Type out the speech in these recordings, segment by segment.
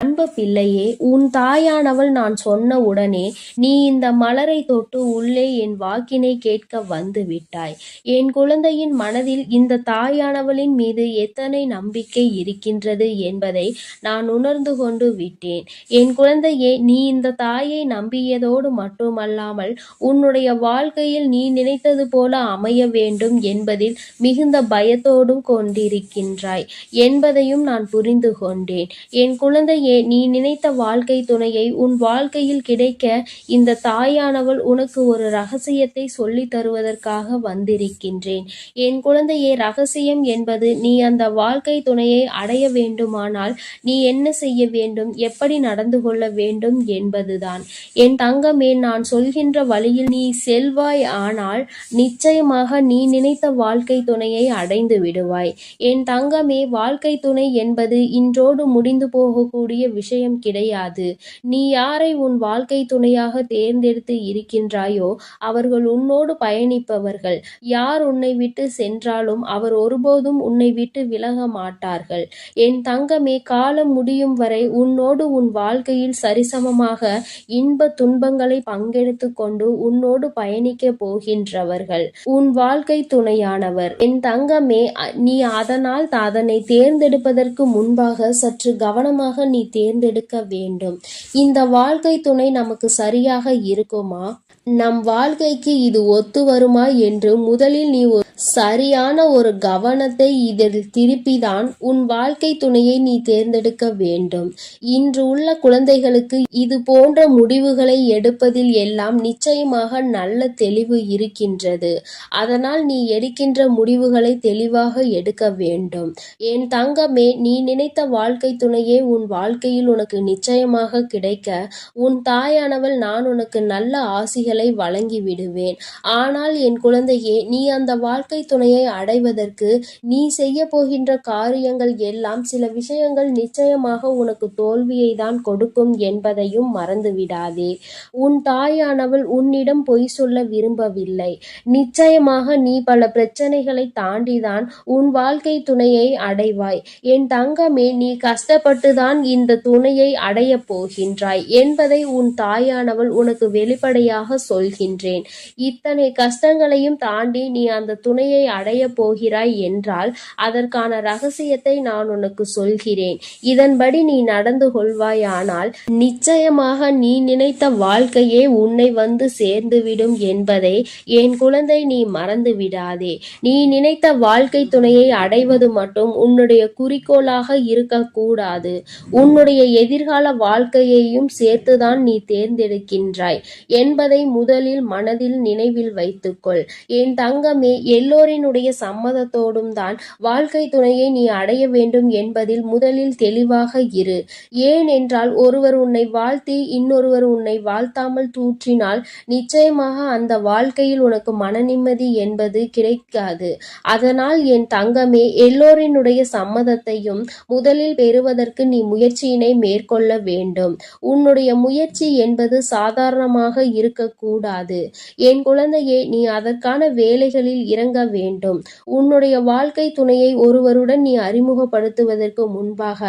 அன்பு பிள்ளையே உன் தாயானவள் நான் சொன்ன உடனே நீ இந்த மலரை தொட்டு உள்ளே என் வாக்கினை கேட்க வந்து விட்டாய். என் குழந்தையின் மனதில் இந்த தாயானவளின் மீது எத்தனை நம்பிக்கை இருக்கின்றது என்பதை நான் உணர்ந்து கொண்டு விட்டேன். என் குழந்தையே நீ இந்த தாயை நம்பியதோடு மட்டுமல்லாமல் உன்னுடைய வாழ்க்கையில் நீ நினைத்தது போல அமைய வேண்டும் என்பதில் மிகுந்த பயத்தோடும் கொண்டிருக்கின்றாய் என்பதையும் நான் புரிந்து கொண்டேன். என் குழந்தையே நீ நினைத்த வாழ்க்கை துணையை உன் வாழ்க்கையில் கிடைக்க இந்த தாயானவள் உனக்கு ஒரு ரகசியத்தை சொல்லி தருவதற்காக வந்திருக்கின்றேன். என் குழந்தையே ரகசியம் என்பது நீ அந்த வாழ்க்கை துணையை அடைய வேண்டுமானால் நீ என்ன செய்ய வேண்டும் எப்படி நடந்து கொள்ள வேண்டும் என்பதுதான். என் தங்கமே நான் சொல்கின்ற வழியில் நீ செல்வாய் ஆனால் நிச்சயமாக நீ நினைத்த வாழ்க்கை துணையை அடைந்து விடுவாய். என் தங்கமே வாழ்க்கை துணை என்பது இன்றோடு முடிந்து போகக்கூடிய விஷயம் கிடையாது. நீ யாரை உன் வாழ்க்கை துணையாக தேர்ந்தெடுத்து இருக்கின்றாயோ அவர்கள் உன்னோடு பயணிப்பவர்கள். யார் உன்னை விட்டு சென்றாலும் அவர் ஒருபோதும் உன்னை விட்டு விலக மாட்டார்கள். என் தங்கமே காலம் முடியும் வரை உன்னோடு உன் வாழ்க்கையில் சரிசமமாக இன்ப துன்பங்களை பங்கெடுத்து கொண்டு உன்னோடு பயணிக்க போகின்றவர்கள். உன் வாழ்க்கை துணையானவர். என் தங்கமே நீ அதனால் அதனை தேர்ந்தெடுப்பதற்கு முன்பாக சற்று கவனமாக நீ தேர்ந்தெடுக்க வேண்டும். இந்த வாழ்க்கை துணை நமக்கு சரியாக இருக்குமா? நம் வாழ்க்கைக்கு இது ஒத்து வருமா என்று முதலில் நீ சரியான ஒரு கவனத்தை இதில் திருப்பிதான் உன் வாழ்க்கை துணையை நீ தேர்ந்தெடுக்க வேண்டும். இன்று உள்ள குழந்தைகளுக்கு இது போன்ற முடிவுகளை எடுப்பதில் எல்லாம் நிச்சயமாக நல்ல தெளிவு இருக்கின்றது. அதனால் நீ எடுக்கின்ற முடிவுகளை தெளிவாக எடுக்க வேண்டும். என் தங்கமே நீ நினைத்த வாழ்க்கை துணையே உன் வாழ்க்கையில் உனக்கு நிச்சயமாக கிடைக்க உன் தாயானவள் நான் உனக்கு நல்ல ஆசிகள் வழங்கி விடுவேன். ஆனால் என் குழந்தையே நீ அந்த வாழ்க்கை துணையை அடைவதற்கு நீ செய்ய போகின்ற காரியங்கள் எல்லாம் சில விஷயங்கள் நிச்சயமாக உனக்கு தோல்வியை தான் கொடுக்கும் என்பதையும் மறந்து விடாதே உன் தாயானவள் உன்னிடம் பொய் சொல்ல விரும்பவில்லை. நிச்சயமாக நீ பல பிரச்சனைகளை தாண்டிதான் உன் வாழ்க்கை துணையை அடைவாய். என் தங்கமே நீ கஷ்டப்பட்டுதான் இந்த துணையை அடையப் போகின்றாய் என்பதை உன் தாயானவள் உனக்கு வெளிப்படையாக சொல்கின்றேன். இத்தனை கஷ்டங்களையும் தாண்டி நீ அந்த துணையை அடைய போகிறாய் என்றால் அதற்கான ரகசியத்தை நான் உனக்கு சொல்கிறேன். இதன்படி நீ நடந்து கொள்வாயானால் நிச்சயமாக நீ நினைத்த வாழ்க்கையே உன்னை வந்து சேர்ந்துவிடும் என்பதை என் குழந்தை நீ மறந்து விடாதே நீ நினைத்த வாழ்க்கை துணையை அடைவது மட்டும் உன்னுடைய குறிக்கோளாக இருக்கக்கூடாது. உன்னுடைய எதிர்கால வாழ்க்கையையும் சேர்த்துதான் நீ தேர்ந்தெடுக்கின்றாய் என்பதை முதலில் மனதில் நினைவில் வைத்துக்கொள். என் தங்கமே எல்லோரினுடைய சம்மதத்தோடும் தான் வாழ்க்கை துணையை நீ அடைய வேண்டும் என்பதில் முதலில் தெளிவாக இரு. ஏன் என்றால் ஒருவர் உன்னை வாழ்த்தி இன்னொருவர் உன்னை வாழ்த்தாமல் தூற்றினால் நிச்சயமாக அந்த வாழ்க்கையில் உனக்கு மன நிம்மதி என்பது கிடைக்காது. அதனால் என் தங்கமே எல்லோரினுடைய சம்மதத்தையும் முதலில் பெறுவதற்கு நீ முயற்சியினை மேற்கொள்ள வேண்டும். உன்னுடைய முயற்சி என்பது சாதாரணமாக கூடாது. என் குழந்தையே நீ அதற்கான வேலைகளில் இறங்க வேண்டும். உன்னுடைய வாழ்க்கை துணையை ஒருவருடன் நீ அறிமுகப்படுத்துவதற்கு முன்பாக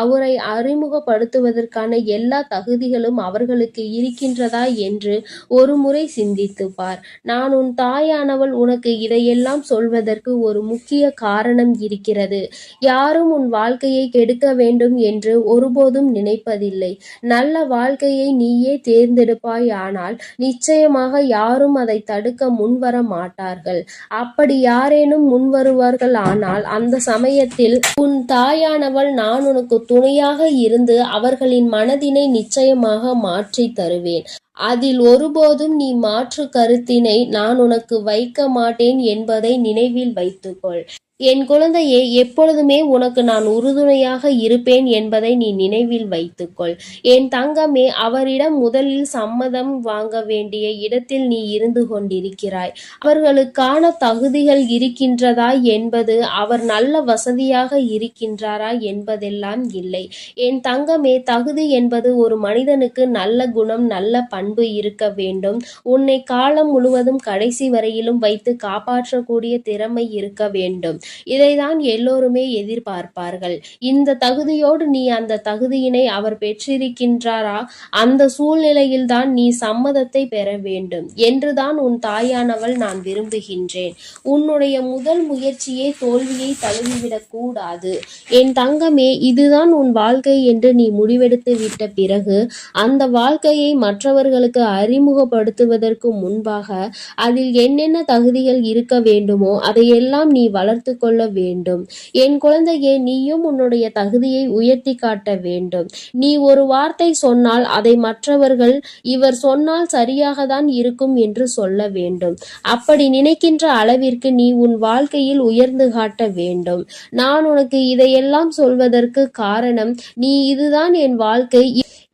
அவரை அறிமுகப்படுத்துவதற்கான எல்லா தகுதிகளும் அவர்களுக்கு இருக்கின்றதா என்று ஒரு முறை சிந்தித்து பார். நான் உன் தாயானவள் உனக்கு இதையெல்லாம் சொல்வதற்கு ஒரு முக்கிய காரணம் இருக்கிறது. யாரும் உன் வாழ்க்கையை கெடுக்க வேண்டும் என்று ஒருபோதும் நினைப்பதில்லை. நல்ல வாழ்க்கையை நீயே தேர்ந்தெடுப்பாய் ஆனால் நிச்சயமாக யாரும் அதை தடுக்க முன்வர மாட்டார்கள் அப்படி யாரேனும் முன்வருவார்கள் ஆனால் அந்த சமயத்தில் உன் தாயானவள் நான் உனக்கு துணையாக இருந்து அவர்களின் மனதினை நிச்சயமாக மாற்றி தருவேன். அதில் ஒருபோதும் நீ மாற்று கருத்தினை நான் உனக்கு வைக்க மாட்டேன் என்பதை நினைவில் வைத்துக்கொள். என் குழந்தையே எப்பொழுதுமே உனக்கு நான் உறுதுணையாக இருப்பேன் என்பதை நீ நினைவில் வைத்துக்கொள். என் தங்கமே அவரிடம் முதலில் சம்மதம் வாங்க வேண்டிய இடத்தில் நீ இருந்து கொண்டிருக்கிறாய். அவர்களுக்கான தகுதிகள் இருக்கின்றதா என்பது அவர் நல்ல வசதியாக இருக்கின்றாரா என்பதெல்லாம் இல்லை. என் தங்கமே தகுதி என்பது ஒரு மனிதனுக்கு நல்ல குணம் நல்ல பண்பு இருக்க வேண்டும். உன்னை காலம் முழுவதும் கடைசி வரையிலும் வைத்து காப்பாற்றக்கூடிய திறமை இருக்க வேண்டும். இதைதான் எல்லோருமே எதிர்பார்ப்பார்கள். இந்த தகுதியோடு நீ அந்த தகுதியினை அவர் பெற்றிருக்கின்றாரா? அந்த சூழ்நிலையில்தான் நீ சம்மதத்தை பெற வேண்டும். என்றுதான் உன் தாயானவள் நான் விரும்புகின்றேன். உன்னுடைய முதல் முயற்சியே தோல்வியை தழுவிவிடக் கூடாது. என் தங்கமே இதுதான் உன் வாழ்க்கை என்று நீ முடிவெடுத்து விட்ட பிறகு அந்த வாழ்க்கையை மற்றவர்கள் மற்றவர்களுக்கு அறிமுகப்படுத்துவதற்கு முன்பாக அதில் என்னென்ன தகுதிகள் இருக்க வேண்டுமோ அதையெல்லாம் நீ வளர்த்து கொள்ள வேண்டும். என் குழந்தையே நீயும் உன்னுடைய தகுதியை உயர்த்தி காட்ட வேண்டும். நீ ஒரு வார்த்தை சொன்னால் அதை மற்றவர்கள் இவர் சொன்னால் சரியாக தான் இருக்கும் என்று சொல்ல வேண்டும். அப்படி நினைக்கின்ற அளவிற்கு நீ உன் வாழ்க்கையில் உயர்ந்து காட்ட வேண்டும். நான் உனக்கு இதையெல்லாம் சொல்வதற்கு காரணம் நீ இதுதான் என் வாழ்க்கை.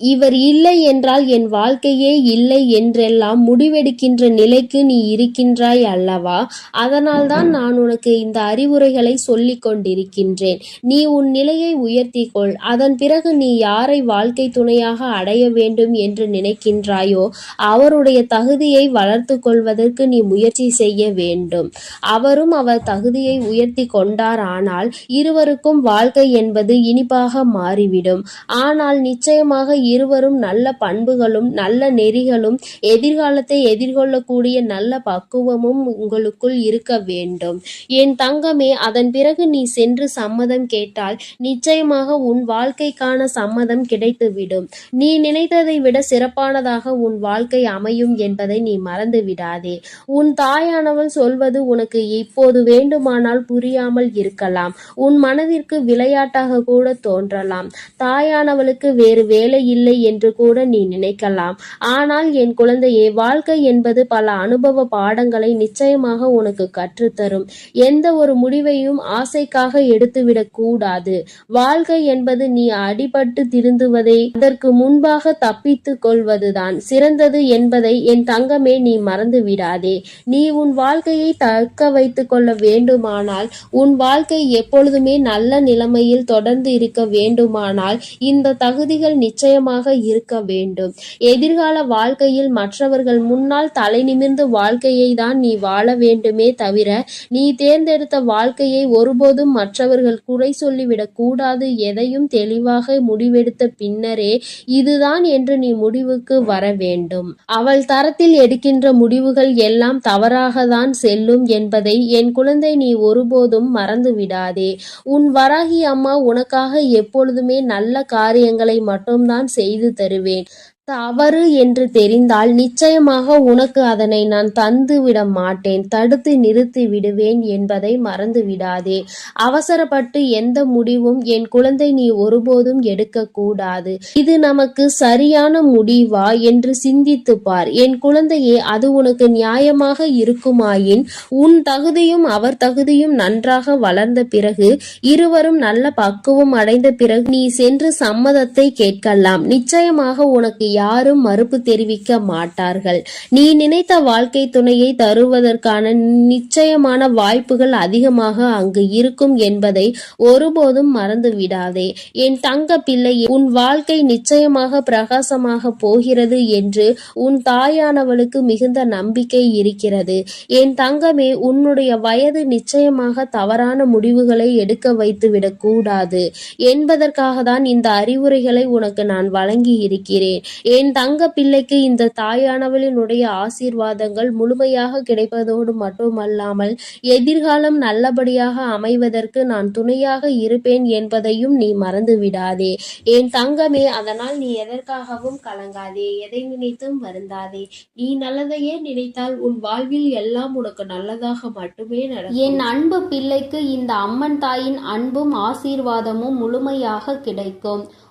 இவர் இல்லை என்றால் என் வாழ்க்கையே இல்லை என்றெல்லாம் முடிவெடுக்கின்ற நிலைக்கு நீ இருக்கின்றாய் அல்லவா? அதனால்தான் நான் உனக்கு இந்த அறிவுரைகளை சொல்லிக் கொண்டிருக்கின்றேன். நீ உன் நிலையை உயர்த்திக்கொள். அதன் பிறகு நீ யாரை வாழ்க்கை துணையாக அடைய வேண்டும் என்று நினைக்கின்றாயோ அவருடைய தகுதியை வளர்த்து கொள்வதற்கு நீ முயற்சி செய்ய வேண்டும். அவரும் அவர் தகுதியை உயர்த்தி கொண்டார். ஆனால் இருவருக்கும் வாழ்க்கை என்பது இனிப்பாக மாறிவிடும். ஆனால் நிச்சயமாக இருவரும் நல்ல பண்புகளும் நல்ல நெறிகளும் எதிர்காலத்தை எதிர்கொள்ளக்கூடிய நல்ல பக்குவமும் உங்களுக்குள் இருக்க வேண்டும். என் தங்கமே அதன் பிறகு நீ சென்று சம்மதம் கேட்டால் நிச்சயமாக உன் வாழ்க்கைக்கான சம்மதம் கிடைத்துவிடும். நீ நினைத்ததை விட சிறப்பானதாக உன் வாழ்க்கை அமையும் என்பதை நீ மறந்து விடாதே உன் தாயானவள் சொல்வது உனக்கு இப்போது வேண்டுமானால் புரியாமல் இருக்கலாம். உன் மனதிற்கு விளையாட்டாக கூட தோன்றலாம். தாயானவளுக்கு வேறு வேலை இல்லை என்று கூட நீ நினைக்கலாம். ஆனால் என் குழந்தையே வாழ்க்கை என்பது பல அனுபவ பாடங்களை நிச்சயமாக உனக்கு கற்றுத்தரும். எந்த ஒரு முடிவையும் ஆசைக்காக எடுத்துவிடக் கூடாது. வாழ்க்கை என்பது நீ அடிபட்டு திருந்துவதை அதற்கு முன்பாக தப்பித்துக் கொள்வதுதான். சிறந்தது என்பதை என் தங்கமே நீ மறந்து விடாதே. நீ உன் வாழ்க்கையை தக்க வைத்துக் கொள்ள வேண்டுமானால் உன் வாழ்க்கை எப்பொழுதுமே நல்ல நிலைமையில் தொடர்ந்து இருக்க வேண்டுமானால் இந்த தகுதிகள் நிச்சயம் நிச்சயமாக இருக்க வேண்டும். எதிர்கால வாழ்க்கையில் மற்றவர்கள் முன்னால் தலை நிமிர்ந்து வாழ்க்கையை தான் நீ வாழ வேண்டுமே தவிர நீ தேர்ந்தெடுத்த வாழ்க்கையை ஒருபோதும் மற்றவர்கள் குறை சொல்லிவிடக் கூடாது எதையும் தெளிவாக முடிவெடுத்த பின்னரே இதுதான் என்று நீ முடிவுக்கு வர வேண்டும். அவள் தரத்தில் எடுக்கின்ற முடிவுகள் எல்லாம் தவறாக தான் செல்லும் என்பதை என் குழந்தை நீ ஒருபோதும் மறந்து விடாதே உன் வராகி அம்மா உனக்காக எப்பொழுதுமே நல்ல காரியங்களை மட்டும்தான் செய்து தருவேன். தவறு என்று தெரிந்தால் நிச்சயமாக உனக்கு அதனை நான் தந்து விட மாட்டேன். தடுத்து நிறுத்தி விடுவேன் என்பதை மறந்து விடாதே அவசரப்பட்டு எந்த முடிவும் என் குழந்தை நீ ஒருபோதும் எடுக்கக்கூடாது இது நமக்கு சரியான முடிவா என்று சிந்தித்து பார். என் குழந்தையே அது உனக்கு நியாயமாக இருக்குமாயின் உன் தகுதியும் அவர் தகுதியும் நன்றாக வளர்ந்த பிறகு இருவரும் நல்ல பக்குவம் அடைந்த பிறகு நீ சென்று சம்மதத்தை கேட்கலாம். நிச்சயமாக உனக்கு யாரும் மறுப்பு தெரிவிக்க மாட்டார்கள். நீ நினைத்த வாழ்க்கை துணையை தருவதற்கான நிச்சயமான வாய்ப்புகள் அதிகமாக அங்கு இருக்கும் என்பதை ஒருபோதும் மறந்து விடாதே என் தங்க பிள்ளை உன் வாழ்க்கை நிச்சயமாக பிரகாசமாக போகிறது என்று உன் தாயானவளுக்கு மிகுந்த நம்பிக்கை இருக்கிறது. என் தங்கமே உன்னுடைய வயது நிச்சயமாக தவறான முடிவுகளை எடுக்க வைத்து விடக்கூடாது என்பதற்காக தான் இந்த அறிவுரைகளை உனக்கு நான் வழங்கி இருக்கிறேன் என் தங்க பிள்ளைக்கு இந்த தாயானவளினுடைய ஆசீர்வாதங்கள் முழுமையாக கிடைப்பதோடு மட்டுமல்லாமல் எதிர்காலம் நல்லபடியாக அமைவதற்கு நான் துணையாக இருப்பேன் என்பதையும் நீ மறந்து விடாதே என் தங்கமே அதனால் நீ எதற்காகவும் கலங்காதே எதை நினைத்தும் வருந்தாதே. நீ நல்லதையே நினைத்தால் உன் வாழ்வில் எல்லாம் உனக்கு நல்லதாக மட்டுமே நடக்கும். என் அன்பு பிள்ளைக்கு இந்த அம்மன் தாயின் அன்பும் ஆசீர்வாதமும் முழுமையாக கிடைக்கும்.